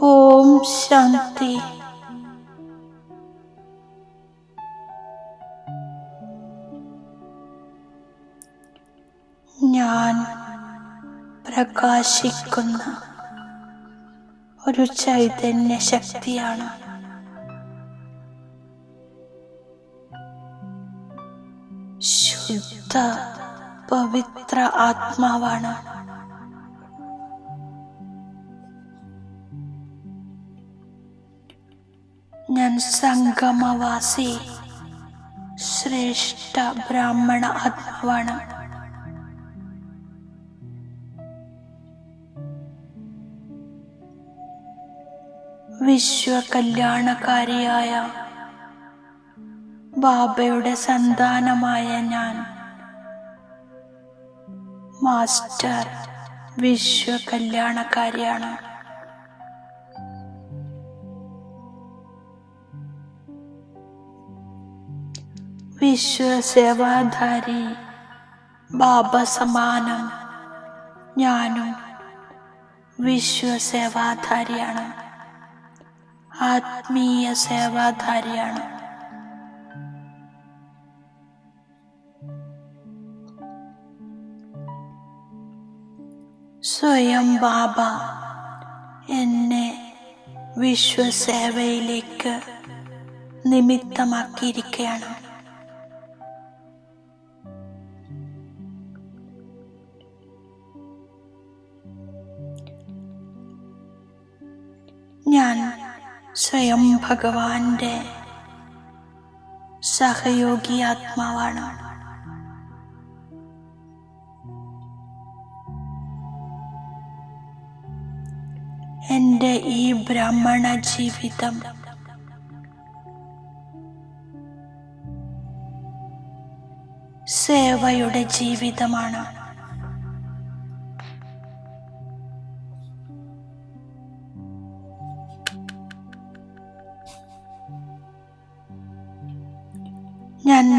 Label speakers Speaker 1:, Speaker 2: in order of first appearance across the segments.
Speaker 1: ഓം ശാന്തി. ഞാൻ പ്രകാശിക്കുന്ന ഒരു ചൈതന്യ ശക്തിയാണ്. ശുദ്ധ പവിത്ര ആത്മാവാണ്. ഞാൻ സംഗമവാസി. ശ്രേഷ്ഠ ബ്രാഹ്മണ ആത്മാവാണ് വിശ്വകല്യാണകാരിയായ ബാബയുടെ സന്താനമായ ഞാൻ. മാസ്റ്റർ വിശ്വകല്യാണക്കാരിയാണ് വിശ്വസേവാധാരി ബാബ സമാനം ഞാനും വിശ്വസേവാധാരിയാണ് ആത്മീയ സേവാധാരിയാണ് സ്വയം ബാബ എന്നെ വിശ്വസേവയിലേക്ക് നിമിത്തമാക്കിയിരിക്കുകയാണ്. സ്വയം ഭഗവാന്റെ സഹയോഗി ആത്മാവാണ്. എന്റെ ഈ ബ്രാഹ്മണ ജീവിതം സേവയുടെ ജീവിതമാണ്.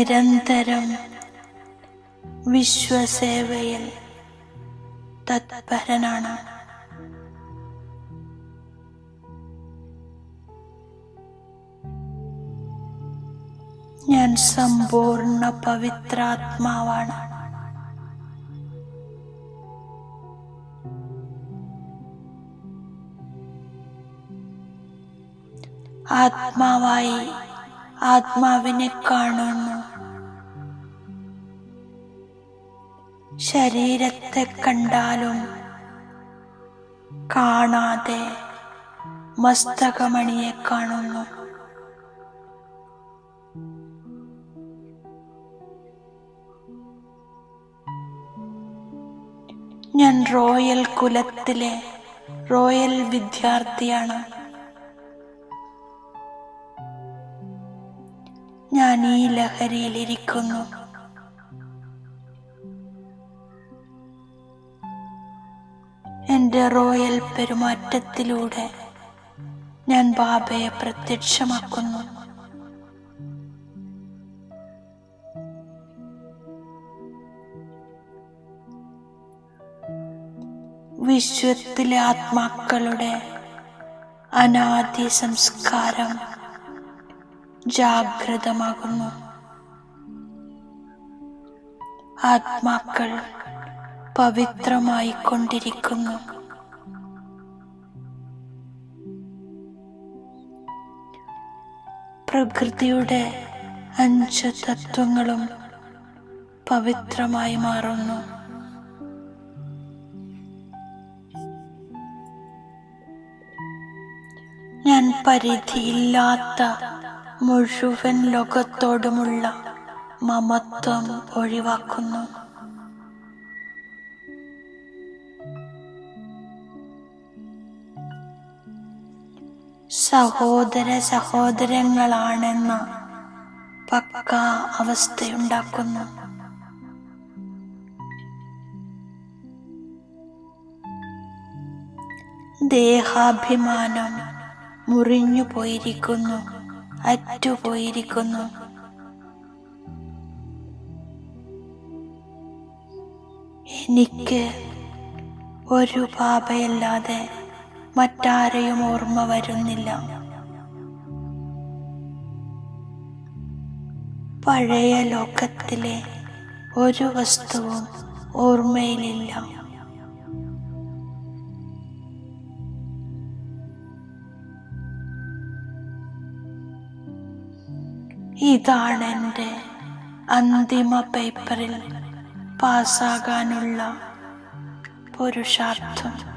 Speaker 1: നിരന്തരം വിശ്വസേവയിൽ തത്പരനാണ്. ഞാൻ സമ്പൂർണ പവിത്രാത്മാവാണ്. ആത്മാവായി ആത്മാവിനെ കാണുന്നു. ശരീരത്തെ കണ്ടാലും കാണാതെ മസ്തകമണിയെ കാണുന്നു. ഞാൻ റോയൽ കുലത്തിലെ റോയൽ വിദ്യാർത്ഥിയാണ്. ഞാൻ ഈ ലഹരിയിലിരിക്കുന്നു എന്റെ റോയൽ പെരുമാറ്റത്തിലൂടെ ഞാൻ ബാബയെ പ്രത്യക്ഷമാക്കുന്നു. വിശ്വത്തിലെ ആത്മാക്കളുടെ അനാദി സംസ്കാരം ജാഗ്രതമാകുന്നു. ആത്മാക്കൾ പവിത്രമായി പ്രകൃതിയുടെ അഞ്ച് തത്വങ്ങളും പവിത്രമായി മാറുന്നു. ഞാൻ പരിധിയില്ലാത്ത മുഴുവൻ ലോകത്തോടുമുള്ള മമത്വം ഒഴിവാക്കുന്നു. സഹോദര സഹോദരങ്ങളാണെന്ന പക്ക അവസ്ഥയുണ്ടാക്കുന്നു. ദേഹാഭിമാനം മുറിഞ്ഞു പോയിരിക്കുന്നു അറ്റുപോയിരിക്കുന്നു. എനിക്ക് ഒരു പാപയല്ലാതെ മറ്റാരെയും ഓർമ്മ വരുന്നില്ല. പഴയ ലോകത്തിലെ ഒരു വസ്തുവും ഓർമ്മയിലില്ല. ഇതാണ് എന്റെ അന്തിമ പേപ്പറിൽ പാസ്സാകാനുള്ള പുരുഷാർത്ഥം.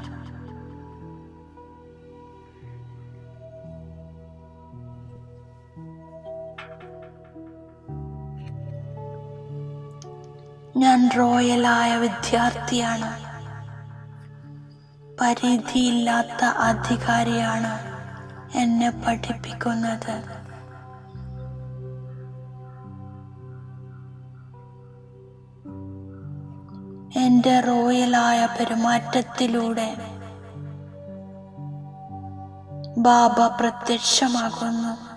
Speaker 1: റോയലായ വിദ്യാർത്ഥിയാണ്. പരിധിയില്ലാത്ത അധികാരിയാണ് എന്നെ പഠിപ്പിക്കുന്നത്. എന്റെ റോയലായ പെരുമാറ്റത്തിലൂടെ ബാബ പ്രത്യക്ഷമാകുന്നു.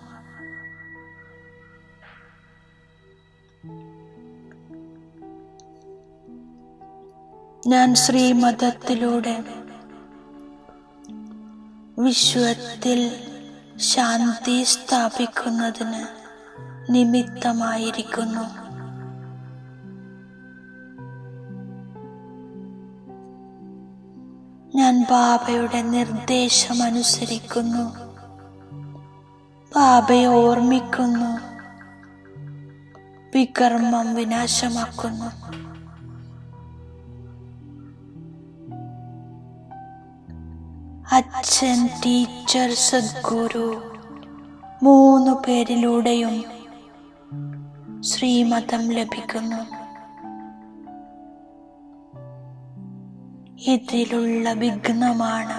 Speaker 1: ഞാൻ ശ്രീമതത്തിലൂടെ വിശ്വത്തിൽ ശാന്തി സ്ഥാപിക്കുന്നതിന് നിമിത്തമായിരിക്കുന്നു. ഞാൻ ബാബയുടെ നിർദ്ദേശം അനുസരിക്കുന്നു ബാബയെ ഓർമ്മിക്കുന്നു. വികർമ്മം വിനാശമാക്കുന്നു. അച്ഛൻ ടീച്ചർ സദ്ഗുരു മൂന്നു പേരിലൂടെയും ശ്രീമതം ലഭിക്കുന്നു. ഇതിലുള്ള വിഘ്നമാണ്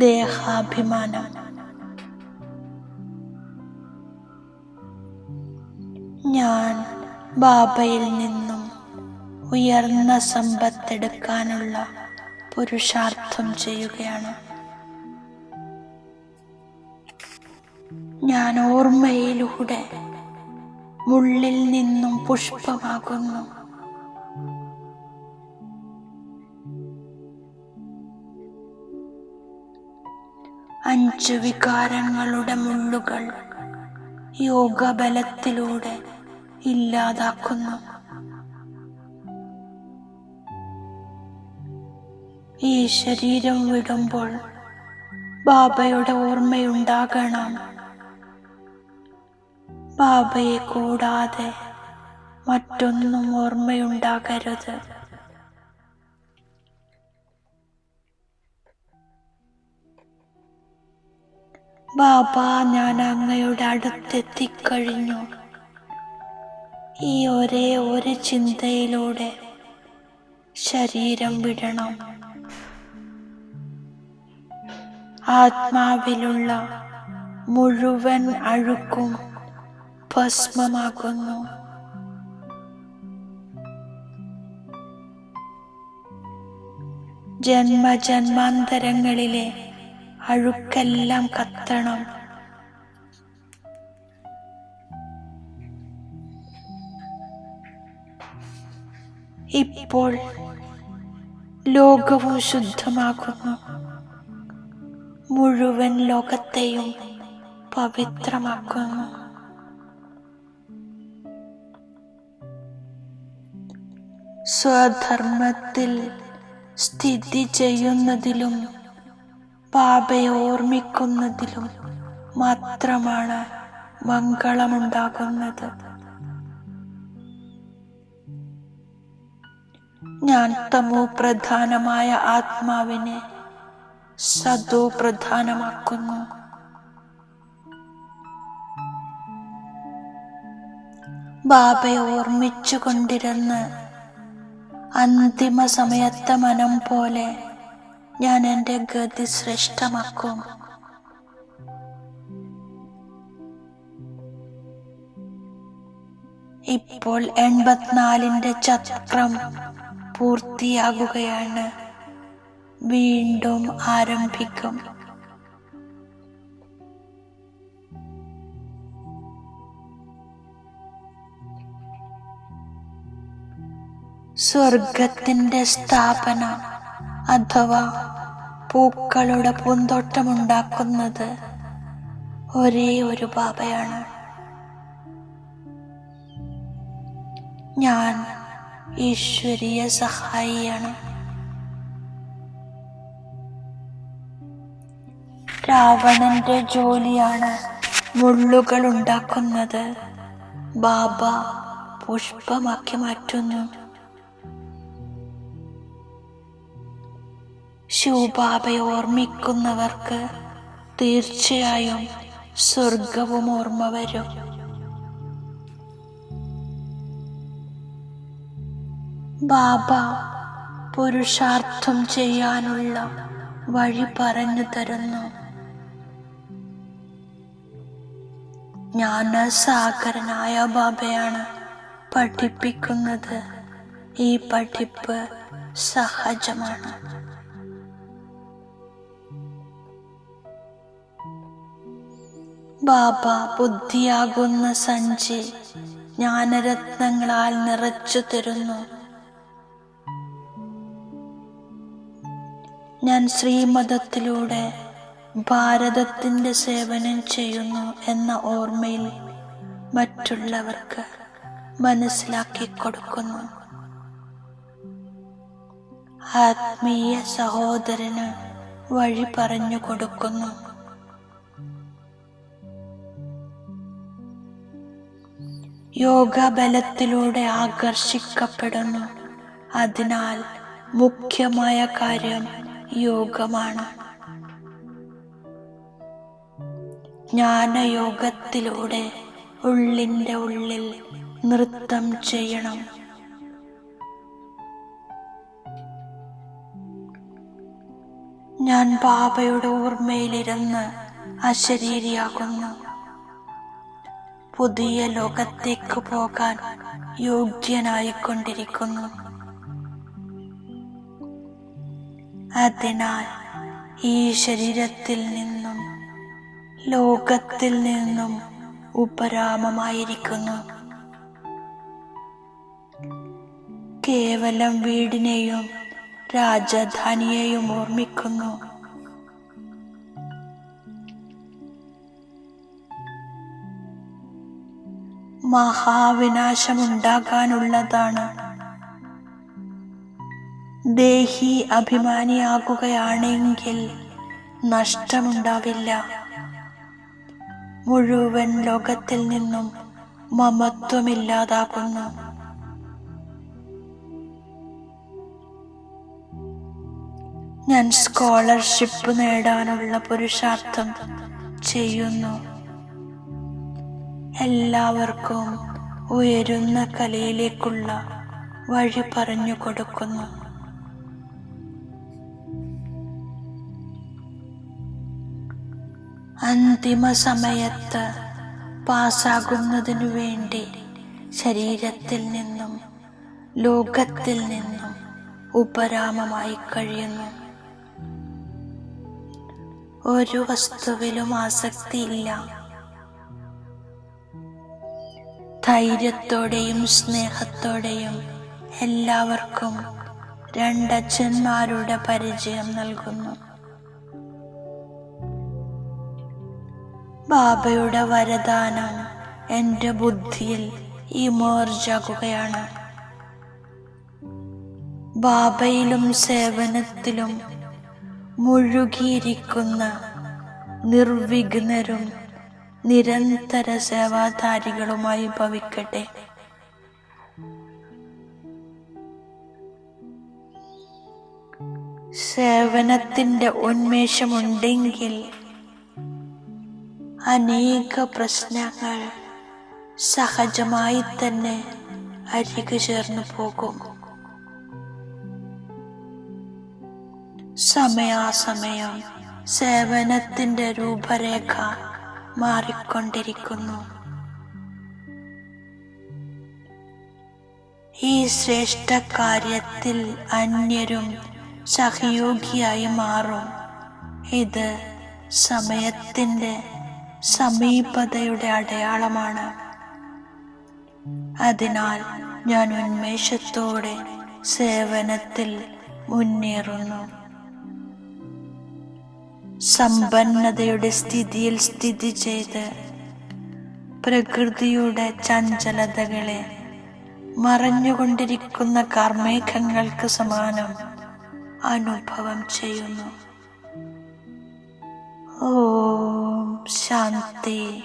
Speaker 1: ദേഹാഭിമാനം. ഞാൻ ബാബയിൽ നിന്നും ഉയർന്ന സമ്പത്തെടുക്കാനുള്ള പുരുഷാർത്ഥം ചെയ്യുകയാണ്. ഞാൻ ഓർമ്മയിലൂടെ മുള്ളിൽ നിന്നും പുഷ്പമാകുന്നു. അഞ്ച് വികാരങ്ങളുടെ മുള്ളുകൾ യോഗബലത്തിലൂടെ ഇല്ലാതാക്കുന്നു. ഈ ശരീരം വിടുമ്പോൾ ബാബയുടെ ഓർമ്മയുണ്ടാകണം. ബാബയെ കൂടാതെ മറ്റൊന്നും ഓർമ്മയുണ്ടാകരുത്. ബാബ ഞാൻ അങ്ങയുടെ അടുത്തെത്തിക്കഴിഞ്ഞു. ഈ ഒരേ ഒരു ചിന്തയിലൂടെ ശരീരം വിടണം. ആത്മാവിലുള്ള മുഴുവൻ അഴുക്കും ഭസ്മമാകുന്നു. ജന്മജന്മാന്തരങ്ങളിലെ അഴുക്കെല്ലാം കത്തണം. ഇപ്പോൾ ലോകവും ശുദ്ധമാകുന്നു. മുഴുവൻ ലോകത്തെയും പവിത്രമാക്കുന്നു. സ്വധർമ്മത്തിൽ സ്ഥിതി ചെയ്യുന്നതിലും പാപയെ ഓർമ്മിക്കുന്നതിലും മാത്രമാണ് മംഗളമുണ്ടാകുന്നത്. ഞാൻ തമോ പ്രധാനമായ ആത്മാവിനെ സദോ പ്രധാനമാക്കുന്നു. ബാബയെ ഓർമ്മിച്ചു കൊണ്ടിരുന്ന് അന്തിമ സമയത്തെ മനം പോലെ ഞാൻ എന്റെ ഗതി ശ്രേഷ്ഠമാക്കും. ഇപ്പോൾ എൺപത്തിനാലിന്റെ ചക്രം പൂർത്തിയാകുകയാണ്. വീണ്ടും ആരംഭിക്കും. സ്വർഗത്തിന്റെ സ്ഥാപന അഥവാ പൂക്കളുടെ പൂന്തോട്ടമുണ്ടാക്കുന്നത് ഒരേ ഒരു ബാബയാണ് ഞാൻ ഈശ്വരീയ സഹായിയാണ്. രാവണന്റെ ജോലിയാണ് മുള്ളുകൾ ഉണ്ടാക്കുന്നത് ബാബ പുഷ്പമാക്കി മാറ്റുന്നു. ശിവബാബയെ ഓർമ്മിക്കുന്നവർക്ക് തീർച്ചയായും സ്വർഗവും ഓർമ്മ വരും. ബാബ പുരുഷാർത്ഥം ചെയ്യാനുള്ള വഴി പറഞ്ഞു തരുന്നു. ജ്ഞാനസാഗരനായ ബാബയാണ് പഠിപ്പിക്കുന്നത്. ഈ പഠിപ്പ് സഹജമാണ്. ബാബ ബുദ്ധിയാകുന്ന സഞ്ചി ജ്ഞാനരത്നങ്ങളാൽ നിറച്ചു തരുന്നു. ഞാൻ ശ്രീമതത്തിലൂടെ ഭാരതത്തിന്റെ സേവനം ചെയ്യുന്നു എന്ന ഓർമ്മയിൽ മറ്റുള്ളവർക്ക് മനസ്സിലാക്കി കൊടുക്കുന്നു. ആത്മീയ സഹോദരന് വഴി പറഞ്ഞു കൊടുക്കുന്നു. യോഗ ബലത്തിലൂടെ ആകർഷിക്കപ്പെടുന്നു. അതിനാൽ മുഖ്യമായ കാര്യം യോഗമാണ്. ജ്ഞാനയോഗത്തിലൂടെ ഉള്ളിന്റെ ഉള്ളിൽ നൃത്തം ചെയ്യണം. ഞാൻ ബാബയുടെ ഓർമ്മയിലിരുന്ന് അശരീരിയാകുന്നു. പുതിയ ലോകത്തേക്ക് പോകാൻ യോഗ്യനായിക്കൊണ്ടിരിക്കുന്നു. അതിനാൽ ഈ ശരീരത്തിൽ നിന്നും ലോകത്തിൽ നിന്നും ഉപരാമമായിരിക്കുന്നു. കേവലം വീടിനെയും രാജധാനിയെയും ഓർമ്മിക്കുന്നു. മഹാവിനാശമുണ്ടാകാനുള്ളതാണ്. ദേഹി അഭിമാനിയാകുകയാണെങ്കിൽ നഷ്ടമുണ്ടാവില്ല. മുഴുവൻ ലോകത്തിൽ നിന്നും മമത്വമില്ലാതാകുന്നു. ഞാൻ സ്കോളർഷിപ്പ് നേടാനുള്ള പുരുഷാർത്ഥം ചെയ്യുന്നു. എല്ലാവർക്കും ഉയരുന്ന കലയിലേക്കുള്ള വഴി പറഞ്ഞു കൊടുക്കുന്നു. അന്തിമ സമയത്ത് പാസാകുന്നതിനു വേണ്ടി ശരീരത്തിൽ നിന്നും ലോകത്തിൽ നിന്നും ഉപരാമമായി കഴിയുന്നു. ഒരു വസ്തുവിലും ആസക്തിയില്ല. ധൈര്യത്തോടെയും സ്നേഹത്തോടെയും എല്ലാവർക്കും രണ്ടച്ഛന്മാരുടെ പരിചയം നൽകുന്നു. ബാബയുടെ വരദാനം എന്റെ ബുദ്ധിയിൽ ഇമോർജാകുകയാണ്. ബാബയിലും സേവനത്തിലും മുഴുകിയിരിക്കുന്ന നിർവിഘ്നരും നിരന്തര സേവാധാരികളുമായി ഭവിക്കട്ടെ. സേവനത്തിന്റെ ഉന്മേഷമുണ്ടെങ്കിൽ അനേക പ്രശ്നങ്ങൾ സഹജമായി തന്നെ അരികു ചേർന്നു പോകും. സമയാസമയം സേവനത്തിന്റെ രൂപരേഖ മാറിക്കൊണ്ടിരിക്കുന്നു. ഈ ശ്രേഷ്ഠ കാര്യത്തിൽ അന്യരും സഹയോഗിയായി മാറും. ഇത് സമയത്തിന്റെ സമീപതയുടെ അടയാളമാണ്. അതിനാൽ ഞാൻ ഉന്മേഷത്തോടെ സേവനത്തിൽ മുന്നേറുന്നു. സമ്പന്നതയുടെ സ്ഥിതിയിൽ സ്ഥിതി ചെയ്ത് പ്രകൃതിയുടെ ചഞ്ചലതകളെ മറഞ്ഞുകൊണ്ടിരിക്കുന്ന കർമ്മേഘങ്ങൾക്ക് സമാനം അനുഭവം ചെയ്യുന്നു. ഓം ശാന്തി.